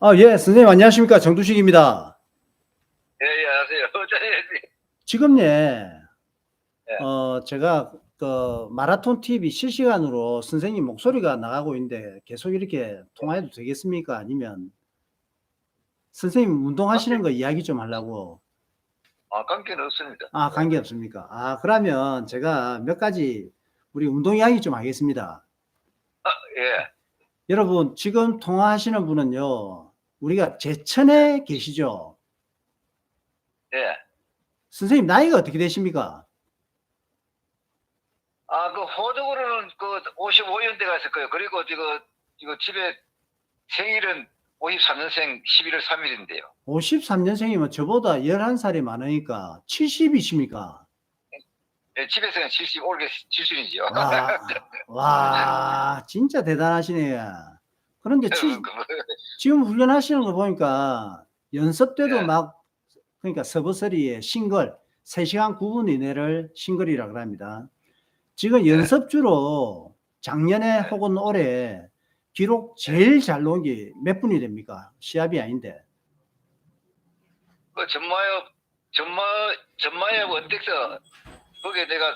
아, 예, 선생님 안녕하십니까. 정두식입니다. 예, 예, 안녕하세요. 지금 예, 예. 어, 제가 그 마라톤 TV 실시간으로 선생님 목소리가 나가고 있는데 계속 이렇게 통화해도 되겠습니까? 아니면 선생님 운동하시는 거 이야기 좀 하려고. 아, 관계는 없습니다. 아, 관계 없습니까? 아, 그러면 제가 몇 가지 우리 운동 이야기 좀 하겠습니다. 아, 예. 여러분, 지금 통화하시는 분은요, 우리가 제천에 계시죠? 예. 선생님 나이가 어떻게 되십니까? 아, 그 호적으로는 그 55년대가 있을 거예요. 그리고 지금 이거 집에 생일은 53년생 11월 3일인데요. 53년생이면 저보다 11살이 많으니까 70이십니까? 예, 집에서는 70, 올해 70이죠. 와, 와, 진짜 대단하시네요. 그런데 치- 지금 훈련하시는 거 보니까 연습 때도 네. 막, 그러니까 서버서리에 싱글, 3시간 9분 이내를 싱글이라고 합니다. 지금 연습주로 작년에 네. 혹은 올해 기록 제일 잘 놓은 게 몇 분이 됩니까? 시합이 아닌데. 그 전마협, 전마, 전마협 원택서 거기에 내가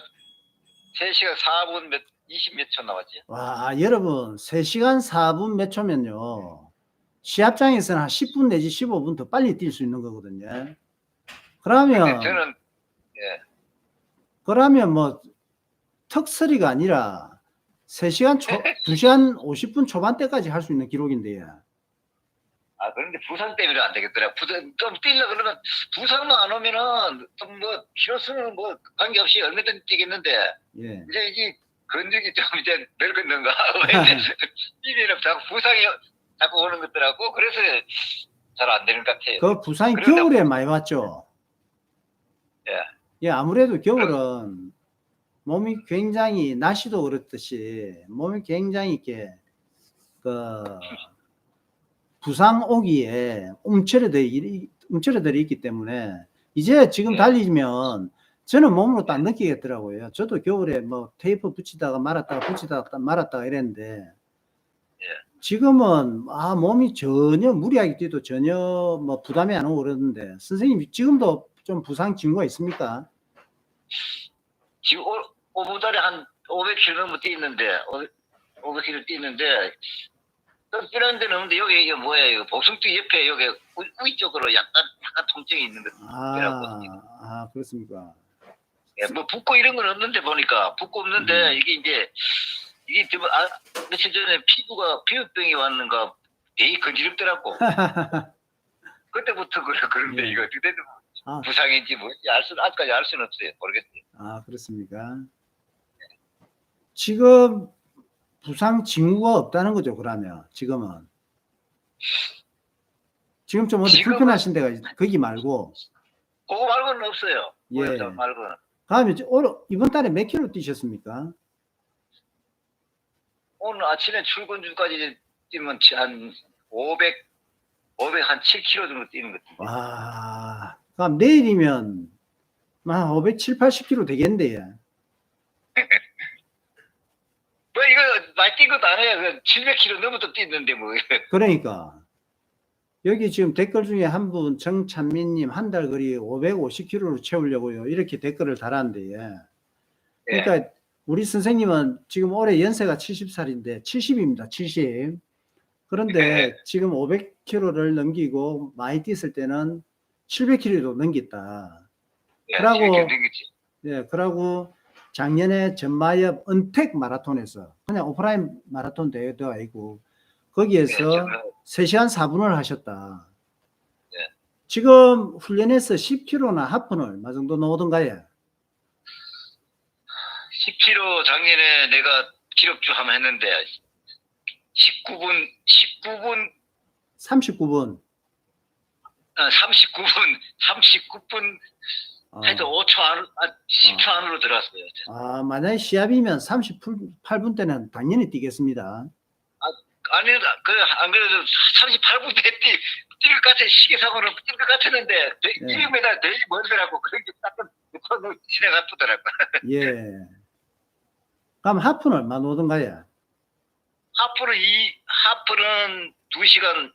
3시간 4분 몇, 20몇초 나왔지. 와, 여러분, 3시간 4분 몇 초면요. 시합장에서는 한 10분 내지 15분 더 빨리 뛸 수 있는 거거든요. 그러면, 근데 저는, 예. 그러면 뭐, 턱서리가 아니라 3시간 초, 2시간 50분 초반대까지 할 수 있는 기록인데요. 아, 그런데 부상 때문에 안 되겠더라. 부상, 좀 뛰려 그러면, 부상만 안 오면은, 좀 뭐, 키로수는 뭐, 관계없이 얼마든지 뛰겠는데, 예. 이제 이게, 근육이 좀 이제 늙었는가. 뛰면은 자꾸 부상이 자꾸 오는 것더라고. 그래서 잘 안 되는 것 같아요. 그 부상이 겨울에 많이 왔죠. 예. 예, 아무래도 겨울은 몸이 굉장히 날씨도 그렇듯이 몸이 굉장히 이렇게 그 부상 오기에 움츠러들이 움츠러들이 있기 때문에 이제 지금 예. 달리면 저는 몸으로 딱 느끼겠더라고요. 저도 겨울에 뭐 테이프 붙이다가 말았다가 붙이다가 말았다가 이랬는데 지금은 아 몸이 전혀 무리하게 뛰도 전혀 뭐 부담이 안 오고 그러는데 선생님 지금도 좀 부상 징후가 있습니까? 지금 오, 오보다리 한 500km 넘어 뛰는데, 500km 뛰는데, 좀 뛰는 데는 없는데, 여기, 이게 뭐야, 이거 복숭투 옆에 여기 우, 위 쪽으로 약간, 약간 통증이 있는 것 아, 그래갖고. 아 그렇습니까? 예, 뭐 붓고 이런 건 없는데 보니까 붓고 없는데 음. 이게 이제 이게 지금 아, 며칠 전에 피부가 피부병이 왔는가 되게 건지럽더라고 그때부터 그래 그런데 예. 이거 그때도 아. 부상인지 뭐인지 알 수, 아직까지 알 수는 없어요 모르겠어요 아 그렇습니까? 지금 부상 징후가 없다는 거죠 그러면 지금은 지금 좀 어디 지금은- 불편하신 데가 있- 거기 말고 그거 말고는 없어요 예. 말고는 다음에 이번 달에 몇 킬로 뛰셨습니까? 오늘 아침에 출근 중까지 뛰면 한 500, 500 한 7km 정도 뛰는 것 같아요 와, 그럼 내일이면 한 507, 80킬로 되겠는데. 뭐 이거 많이 뛴 것도 아니에요 700km 넘어도 뛰는데 뭐 그러니까 여기 지금 댓글 중에 한 분 정찬민님 한 달 거리 550킬로로 채우려고요. 이렇게 댓글을 달았는데, 예. 그러니까 우리 선생님은 지금 올해 연세가 70살인데 70입니다. 70. 그런데 네. 지금 500킬로를 넘기고 많이 뛰었을 때는 700킬로도 넘겼다. 예, 그러고-. 예, 그러고 작년에 전마협 은택 마라톤에서 그냥 오프라인 마라톤 대회도 아니고 예, 거기에서 저는 3시간 4분을 하셨다. 네. 지금 훈련에서 10km나 하프는 얼마 정도 나오던가요? 10km 작년에 내가 기록주 한번 했는데 19분 19분 39분. 아, 39분 39분 어. 해도 5초 안 아, 10초 안으로 들어왔어요. 아, 만약에 시합이면 38분 때는 당연히 뛰겠습니다. 아니 그 안 그래도 38분 때 뛰, 뛸것 같아 시계 사고로 뛸 것 같았는데 네. 1m 되게 멀더라고 그런 게딱 지나갔더라고. 예. 그럼 하프는 얼마 나오던가요? 하프는 이 하프는 2시간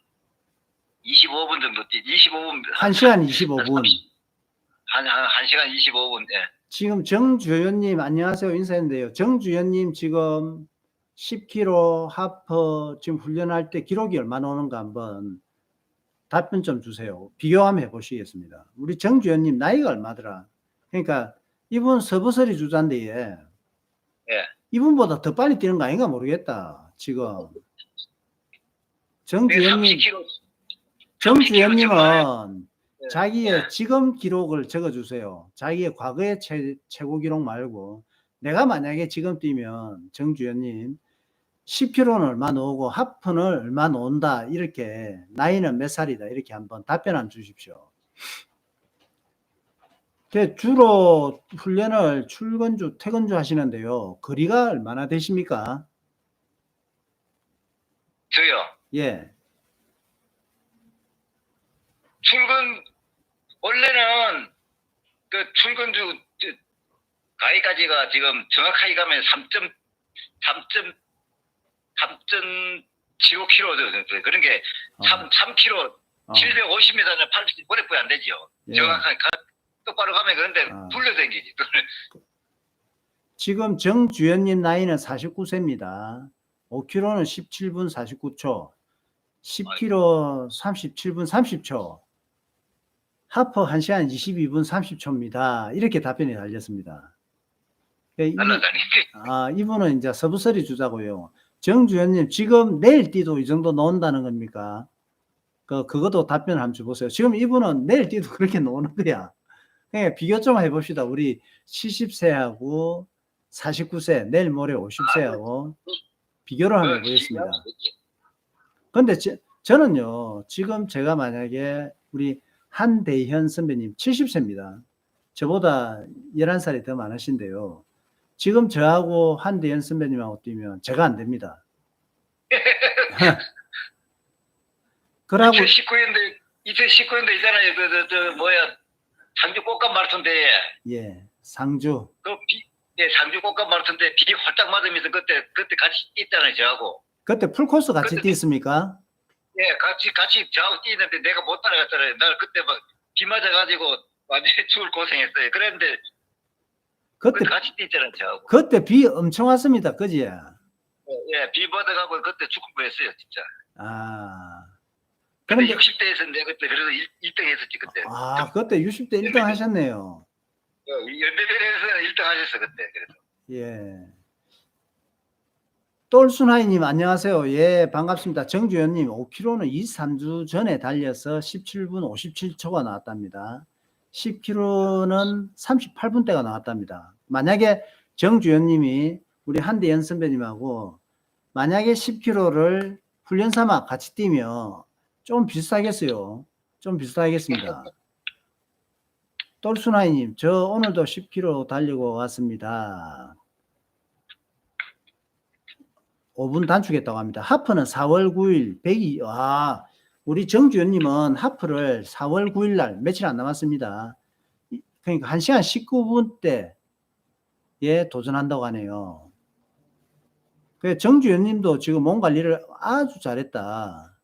25분 정도 뛰, 25분 1시간 25분. 한, 한, 한 시간 25분. 예. 지금 정주연님 안녕하세요 인사했는데요. 정주연님 지금 10km 하퍼 지금 훈련할 때 기록이 얼마나 오는가 한번 답변 좀 주세요. 비교 한번 해보시겠습니다. 우리 정주연님 나이가 얼마더라? 그러니까 이분 서버서리 주자인데 예. 예. 이분보다 더 빨리 뛰는 거 아닌가 모르겠다. 지금 네, 정주연님 30km. 정주연님은 네. 자기의 지금 기록을 적어주세요. 자기의 과거의 최, 최고 기록 말고 내가 만약에 지금 뛰면 정주연님 10km는 얼마 나오고 하프는 얼마 나온다 이렇게 나이는 몇 살이다 이렇게 한번 답변 한 주십시오. 그 주로 훈련을 출근주 퇴근주 하시는데요. 거리가 얼마나 되십니까? 저요. 예. 출근 원래는 그 출근주 저, 가기까지가 지금 정확하게 가면 3점 3점 3.75km 그런 게 어, 3, 3km 어, 750m는 80 보내보야 안 되죠. 예. 정확하게 가, 똑바로 가면 그런데 아. 불려댕기지. 지금 정주연님 나이는 49세입니다. 5km는 17분 49초, 10km 37분 30초, 하퍼 1시간 22분 30초입니다. 이렇게 답변이 달렸습니다. 예, 이, 아, 이분은 이제 서브서리 주자고요. 정주연님 지금 내일 뛰도 이 정도 나온다는 겁니까? 그, 그것도 답변 한번 줘보세요. 지금 이분은 내일 뛰도 그렇게 나오는 거야. 그러니까 비교 좀 해봅시다. 우리 70세하고 49세, 내일 모레 50세하고 비교를 한번 해보겠습니다. 근데 제- 저는요, 지금 제가 만약에 우리 한대현 선배님 70세입니다. 저보다 11살이 더 많으신데요. 지금 저하고 한대현 선배님하고 뛰면 제가 안 됩니다. 그러고 2019년도 2019년도 있잖아요. 그, 저, 저, 뭐야 상주 꽃감 마라톤 대회. 예, 상주 그 비, 예, 상주 꽃감 마라톤 대회 비 활짝 맞으면서 그때 그때 같이 뛰잖아요, 저하고. 그때 풀코스 같이 그때- 뛰습니까? 예, 같이 같이 저하고 뛰는데 내가 못 따라갔잖아요. 나 그때 막 비 맞아가지고 완전히 죽을 고생했어요. 그랬는데 그때 같이 뛰잖아요, 저하고. 그때 비 엄청 왔습니다. 그지? 예, 비 받아가고 그때 죽을 뻔했어요, 진짜. 아. 근데 그런데 60대에서 내가 그때 그래도 1, 등 했었지 그때. 아, 그때 60대 1등 하셨네요. 연대대회에서 1등 하셨어 그때. 그래서. 예. 똘순하이님 안녕하세요. 예, 반갑습니다. 정주현님 5km는 2, 3주 전에 달려서 17분 57초가 나왔답니다. 10km는 38분대가 나왔답니다. 만약에 정주현님이 우리 한대현 선배님하고 만약에 10km를 훈련 삼아 같이 뛰면 좀 비슷하겠어요. 좀 비슷하겠습니다. 똘순하이님, 저 오늘도 10km 달리고 왔습니다. 5분 단축했다고 합니다. 하프는 4월 9일 102, 와, 우리 정주연님은 하프를 4월 9일 날 며칠 안 남았습니다. 이- 그러니까 1시간 19분 때에 도전한다고 하네요. 그 정주연님도 지금 몸 관리를 아주 잘했다.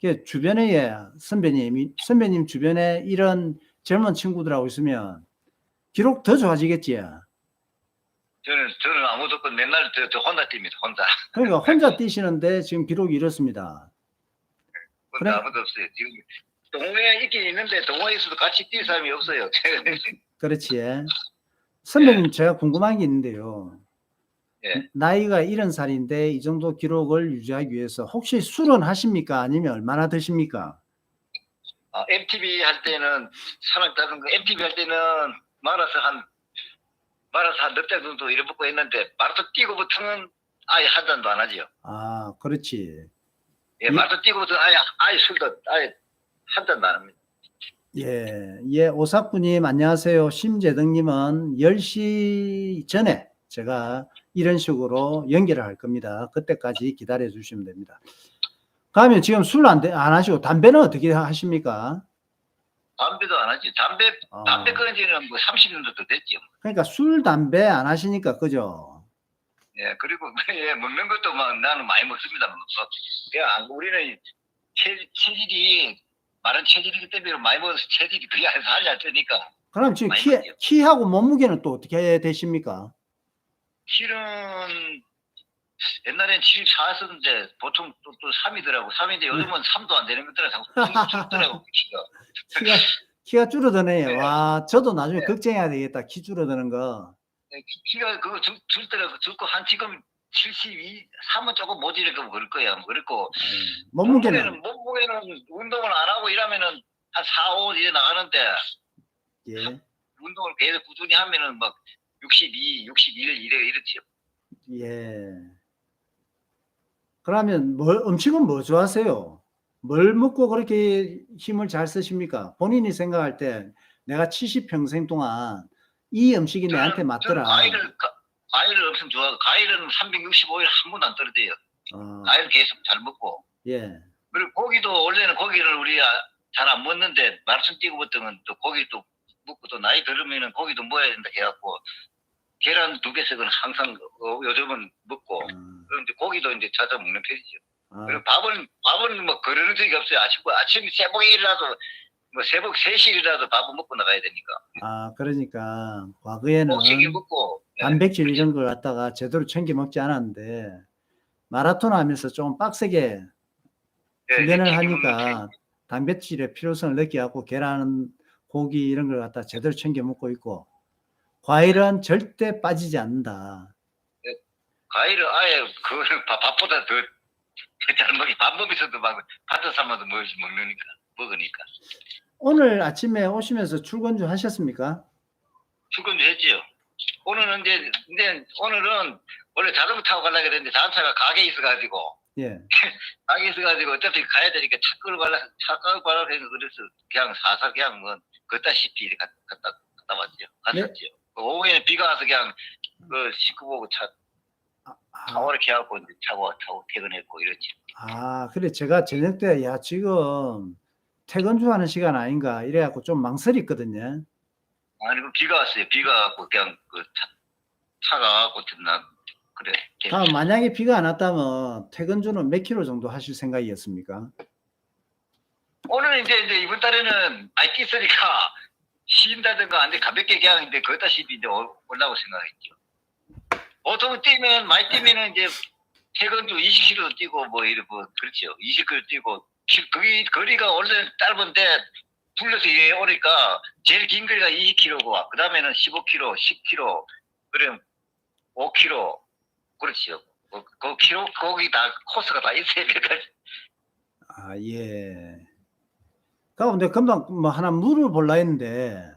그 주변에 예, 선배님, 선배님 주변에 이런 젊은 친구들하고 있으면 기록 더 좋아지겠지. 저는 저는 아무도 없고 맨날 저, 저 혼자 뜁니다. 혼자. 그러니까 혼자 뛰시는데 지금 기록이 이렇습니다. 혼자 그래. 아무도 없어요. 지금 동호회 있긴 있는데 동호회에서도 같이 뛸 사람이 없어요. 그렇지. 예. 선배님 제가 궁금한 게 있는데요. 예. 나이가 70살인데 이 정도 기록을 유지하기 위해서 혹시 술은 하십니까? 아니면 얼마나 드십니까? 아, MTV 할 때는 사람 다른 거 MTV 할 때는 말아서 한 말아서 한넉잔 정도 이래 먹고 했는데 마라톤 뛰고부터는 아예 한 잔도 안 하지요. 아, 그렇지. 예, 예. 마라톤 뛰고부터 아예 아예 술도 아예 한 잔도 안 합니다. 예, 예, 오사쿠님 안녕하세요. 심재덕님은 10시 전에 제가 이런 식으로 연결을 할 겁니다. 그때까지 기다려 주시면 됩니다. 그러면 지금 술안 안 하시고 담배는 어떻게 하십니까? 담배도 안 하지. 담배 아, 담배 끊은 지는 뭐 30년도 됐지요. 그러니까 술, 담배 안 하시니까 그죠? 예, 그리고 예, 먹는 것도 막 나는 많이 먹습니다. 뭐, 예, 안- 우리는 체, 체질이 마른 체질이기 때문에 많이 먹어서 체질이 그게 안 살이 안 찌니까 그럼 지금 키, 먹죠. 키하고 몸무게는 또 어떻게 되십니까? 실은 옛날엔 74였었는데 보통 또, 또 3이더라고 3인데 요즘은 3도 안 되는 것들은 자꾸 줄더라고 키가 키가, 키가 줄어드네요. 네. 와, 저도 나중에 네. 걱정해야 되겠다. 키 줄어드는 거. 네, 키- 키가 그거 줄, 줄더라고 줄거 한 지금 72, 3은 조금 모자라고 그럴 거야 뭐 그렇고 음, 몸무게는, 몸무게는 운동을 안 하고 이러면은 한 4, 5 이제 나가는데 예, 운동을 계속 꾸준히 하면은 막 62, 61 이래 이렇지. 예. 그러면 뭘, 음식은 뭐 좋아하세요? 뭘 먹고 그렇게 힘을 잘 쓰십니까? 본인이 생각할 때 내가 70 평생 동안 이 음식이 내한테 맞더라. 저는 과일을 가- 과일을 엄청 좋아하고 과일은 365일 한 번도 안 떨어져요. 어, 과일 계속 잘 먹고 예, 그리고 고기도 원래는 고기를 우리가 잘 안 먹는데 뛰고부터는 또 고기 또 먹고 또 나이 들으면은 고기도 먹어야 된다 해갖고 계란 두 개씩은 항상 어, 요즘은 먹고 어, 그런데 고기도 이제 찾아 먹는 편이죠. 아, 그리고 밥은 밥은 뭐 그러는 적이 없어요. 아침 아침 새벽이라도 뭐 새벽 3시라도 밥을 먹고 나가야 되니까. 아, 그러니까 과거에는 먹고 예. 단백질 이런 걸 갖다가 제대로 챙겨 먹지 않았는데 마라톤 하면서 좀 빡세게 예, 훈련을 챙겨 하니까 단백질의 필요성을 느끼고 계란, 고기 이런 걸 갖다 제대로 챙겨 먹고 있고 과일은 절대 빠지지 않는다. 과일을 아예 그거를 밥- 밥보다 더 잘 먹이 밥 먹면서도 막 바다 삶아도 먹지 먹으니까 먹으니까 오늘 아침에 오시면서 출근주 하셨습니까? 출근도 했지요. 오늘은 이제 근데 오늘은 원래 자전거 타고 가려고 했는데 자동차가 가게에 있어가지고 예. 가게에 있어가지고 어차피 가야 되니까 차 끌고 가려 차 끌고 가려고 해서 그래서 그냥 사사 그냥 뭐 걷다시피 이렇게 갔- 갔다 갔다 왔죠. 갔었지요. 그 오후에는 비가 와서 그냥 그 식구 보고 차 아, 아, 타고 이렇게 하고 이제 타고 타고 퇴근했고 이랬지. 아, 그래 제가 저녁 때 야 지금 퇴근주 하는 시간 아닌가 이래갖고 좀 망설였거든요. 아니 그 비가 왔어요. 비가 와갖고 그냥 그 차, 차가 와갖고 됐나 그래. 다음 만약에 비가 안 왔다면 퇴근주는 몇 킬로 정도 하실 생각이었습니까? 오늘 이제 이제 이번 달에는 많이 뛰으니까 쉰다든가 안돼 가볍게 그냥 이제 걷다시피 이제 올- 올라올 생각했죠. 보통 뛰면 많이 뛰면은 이제 퇴근도 20km 뛰고 뭐 이래 뭐 그렇죠. 20km 뛰고 기- 거기 거리가 원래 짧은데 불러서 이래 오니까 제일 긴 거리가 20km고 그 다음에는 15km, 10km, 그래 5km 그렇죠. 그, 그 키로 거기 다 코스가 다 있어야 돼가지고 아, 예. 가운데 금방 뭐 하나 물을 볼라 했는데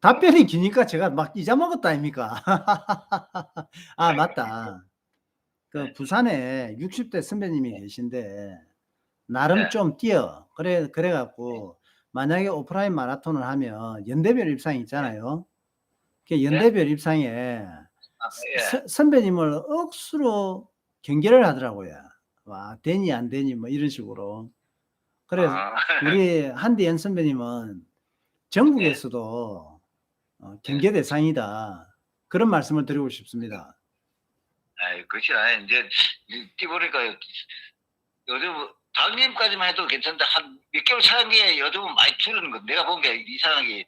답변이 기니까 제가 막 잊어먹었다 아닙니까? 아, 맞다. 그 부산에 60대 선배님이 계신데 나름 네. 좀 뛰어. 그래 그래 갖고 만약에 오프라인 마라톤을 하면 연대별 입상이 있잖아요. 그 연대별 입상에 아, 예. 서- 선배님을 억수로 경계를 하더라고요. 와, 되니 안 되니 뭐 이런 식으로. 그래서 아, 우리 한디연 선배님은 전국에서도 어, 경계 대상이다. 그런 말씀을 드리고 싶습니다. 아이, 그렇지 않아요. 이제, 뛰보니까, 요즘, 당님까지만 해도 괜찮은데, 한몇 개월 게 요즘은 많이 줄는 거. 내가 본게 이상하게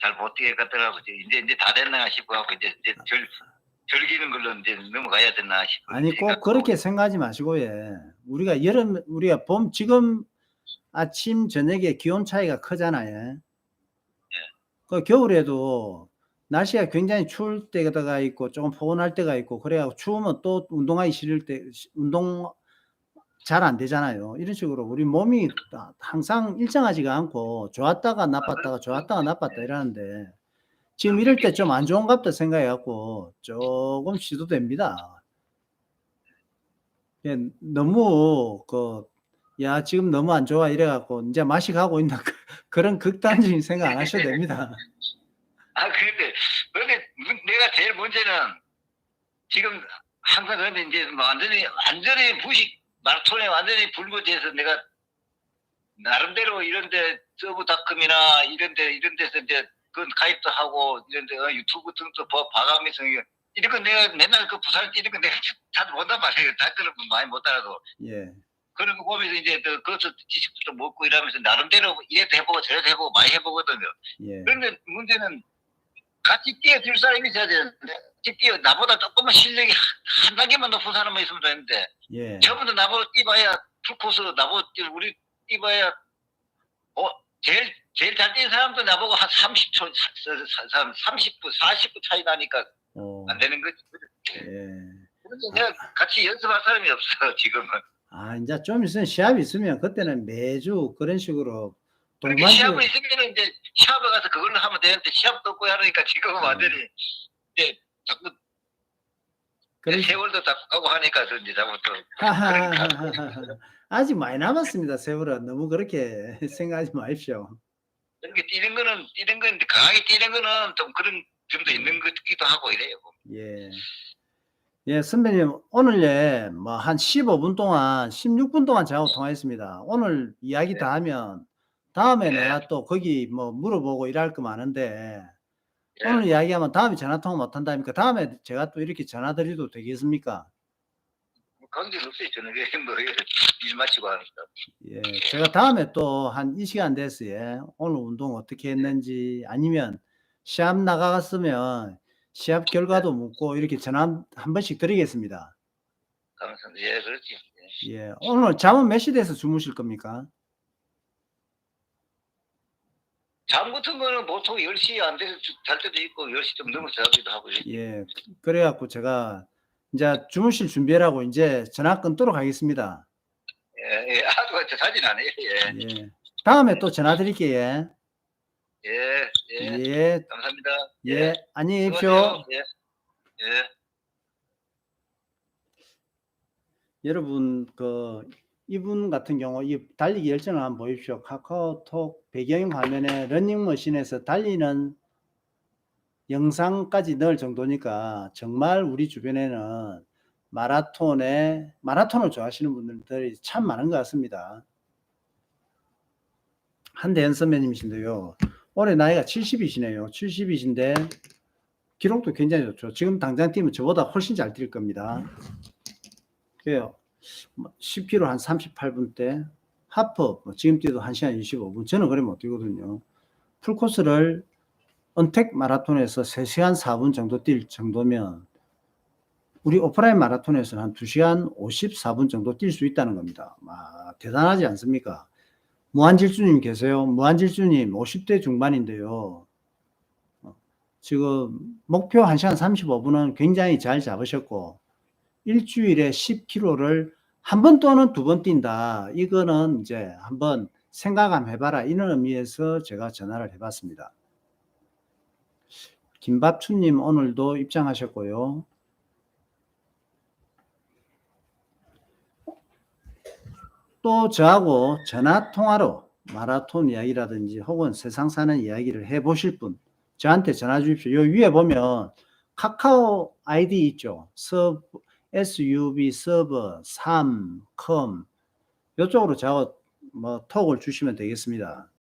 잘못 뛰게 같더라고. 이제, 이제, 다 됐나 싶고 하고, 이제, 이제 절, 즐기는 걸로 이제 넘어가야 되나 싶고. 아니 꼭 그렇게 생각하지 마시고 예. 우리가 여름 우리가 봄 지금 아침 저녁에 기온 차이가 크잖아요. 그 겨울에도 날씨가 굉장히 추울 때가 있고 조금 포근할 때가 있고 그래야 추우면 또 운동하기 싫을 때 운동 잘 안 되잖아요. 이런 식으로 우리 몸이 다- 항상 일정하지가 않고 좋았다가 나빴다가 좋았다가 나빴다 이러는데 지금 이럴 때 좀 안 좋은갑다 생각해 갖고 조금 시도됩니다. 예, 너무 그 야 지금 너무 안 좋아 이래 갖고 이제 맛이 가고 있나 그- 그런 극단적인 생각 안 하셔도 됩니다. 아, 근데, 근데 문- 내가 제일 문제는 지금 항상 그런데 이제 뭐 완전히, 완전히 부식, 마라톤에 완전히 불구지해서 내가 나름대로 이런데 서브닷컴이나 이런데, 이런 데서 이제 그 가입도 하고 이런데 어, 유튜브 등도 봐- 봐가면서 이런 거 내가 맨날 그 부산에 뛰는 거 내가 잘 못한 말이에요. 댓글을 많이 못 알아도. 예. 그런 거 보면서 이제 또 그것도 지식도 좀 먹고 이러면서 나름대로 이래도 해보고 저래도 해보고 많이 해보거든요. 예. 그런데 문제는 같이 뛰어줄 사람이 있어야 되는데 같이 뛰어 나보다 조금만 실력이 한, 한 단계만 높은 사람만 있으면 되는데 예. 저분도 나보다 뛰봐야 풀코스 나보다 뛰 우리 뛰봐야 어 제일 제일 잘 뛰는 사람도 나보고 한 30초 30분 40분 차이 나니까 어, 안 되는 거지. 예. 그런데 내가 같이 연습할 사람이 없어 지금은. 아, 이제 좀 있으면 시합이 있으면 그때는 매주 그런 식으로 동반주 시합을 있으면 이제 시합에 가서 그걸로 하면 되는데 시합도 없고 하니까 지금은 완전히 이제 자꾸 그런 세월도 자꾸 가고 하니까 이제 자꾸 또 하하하하하. 아직 많이 남았습니다. 세월은 너무 그렇게 생각하지 마십시오. 이렇게 뛰는 거는 뛰는 건데 강하게 뛰는 거는 좀 그런 점도 있는 것 같기도 하고 이래요. 예. 예, 선배님, 오늘 예, 뭐, 한 15분 동안, 16분 동안 저하고 통화했습니다. 오늘 이야기 다 하면, 다음에 네. 내가 또 거기 뭐 물어보고 일할 거 많은데, 예. 오늘 이야기하면 다음에 전화 통화 못 한다니까, 다음에 제가 또 이렇게 전화 드려도 되겠습니까? 관계 없어요. 저는 그냥 뭐일 마치고 하니까. 예, 제가 다음에 또 한 이 시간 됐어요. 예. 오늘 운동 어떻게 했는지, 아니면 시합 나가갔으면 시합 결과도 묻고 이렇게 전화 한- 한 번씩 드리겠습니다. 감사합니다. 예, 그렇지. 예. 예, 오늘 잠은 몇 시대에서 주무실 겁니까? 잠 같은 거는 보통 10시 안 돼서 주- 잘 때도 있고 10시 좀 넘어서 자기도 하고 이래. 예, 그래갖고 제가 이제 주무실 준비라고 이제 전화 끊도록 하겠습니다. 예, 예. 아주 저 사진 안 해요. 예. 예, 다음에 또 전화 드릴게요. 예, 예. 예, 예, 감사합니다. 예, 안녕히 계십시오. 수고하세요. 예. 예. 여러분 그 이분 같은 경우 이 달리기 열정을 한번 보십시오. 카카오톡 배경 화면에 러닝머신에서 달리는 영상까지 넣을 정도니까 정말 우리 주변에는 마라톤에 마라톤을 좋아하시는 분들이 참 많은 것 같습니다. 한대현 선배님이신데요. 올해 나이가 70이시네요. 70이신데 기록도 굉장히 좋죠. 지금 당장 뛰면 저보다 훨씬 잘 뛸 겁니다. 그래요. 10km 한 38분 대, 하프 뭐 지금 뛰도 1시간 25분. 저는 못 뛰거든요. 풀코스를 언택 마라톤에서 3시간 4분 정도 뛸 정도면 우리 오프라인 마라톤에서는 한 2시간 54분 정도 뛸 수 있다는 겁니다. 아, 대단하지 않습니까? 무한질주님 계세요. 무한질주님 50대 중반인데요. 어, 지금 목표 1시간 35분은 굉장히 잘 잡으셨고 일주일에 10km를 한 번 또는 두 번 뛴다. 이거는 이제 한번 생각 한번 해봐라. 이런 의미에서 제가 전화를 해봤습니다. 김밥춘님 오늘도 입장하셨고요. 또 저하고 전화 통화로 마라톤 이야기라든지 혹은 세상 사는 이야기를 해보실 분 저한테 전화 주십시오. 요 위에 보면 카카오 아이디 있죠. 서브, SUB 서버 3, 컴 이쪽으로 저하고 뭐 톡을 주시면 되겠습니다.